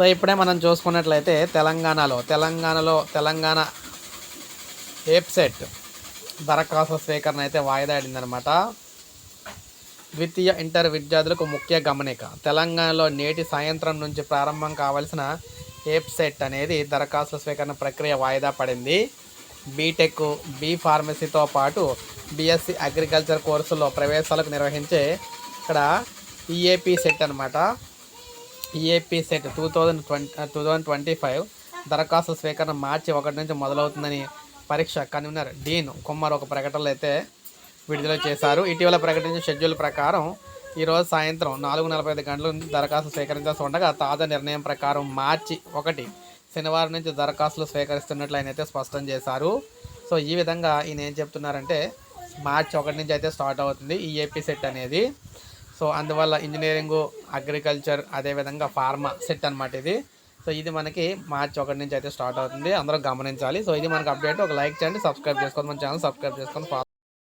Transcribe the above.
So ఇప్పుడే మనం చూసుకున్నట్లయితే తెలంగాణలో తెలంగాణలో తెలంగాణ ఏప్సెట్ దరఖాస్తు స్వీకరణ అయితే వాయిదా ఆడిందనమాట ద్వితీయ ఇంటర్ విద్యార్థులకు ముఖ్య గమనిక తెలంగాణలో నేటి సాయంత్రం నుంచి ప్రారంభం కావాల్సిన ఏప్సెట్ అనేది దరఖాస్తు స్వీకరణ ప్రక్రియ వాయిదా పడింది. బీటెక్ బీ ఫార్మసీతో పాటు బీఎస్సీ అగ్రికల్చర్ కోర్సులో ప్రవేశాలకు నిర్వహించే ఇక్కడ ఈఏపీ సెట్ అనమాట EAP CET two thousand twenty two thousand twenty five దరఖాస్తు స్వీకరణ మార్చి ఒకటి నుంచి మొదలవుతుందని పరీక్ష కన్వీనర్ డీన్ కుమార్ ఒక ప్రకటనలో అయితే విడుదల చేశారు. ఇటీవల ప్రకటించిన షెడ్యూల్ ప్రకారం ఈరోజు సాయంత్రం నాలుగు నలభై ఐదు గంటల నుంచి దరఖాస్తు స్వీకరించాల్సి ఉండగా తాజా నిర్ణయం ప్రకారం మార్చి ఒకటి శనివారం నుంచి దరఖాస్తులు స్వీకరిస్తున్నట్లు ఆయన అయితే స్పష్టం చేశారు. సో ఈ విధంగా ఈయన ఏం చెప్తున్నారంటే మార్చి ఒకటి నుంచి అయితే స్టార్ట్ అవుతుంది ఈ ఏపీ సెట్ అనేది. సో అందువల్ల ఇంజనీరింగ్ అగ్రికల్చర్ అదేవిధంగా ఫార్మా సెట్ అనమాట ఇది. సో ఇది మనకి మార్చి ఒకటి నుంచి అయితే స్టార్ట్ అవుతుంది. అందరూ గమనించాలి. సో ఇది మనకి అప్డేట్. ఒక లైక్ చేయండి సబ్స్క్రైబ్ చేసుకోండి. మన ఛానల్ సబ్స్క్రైబ్ చేసుకొని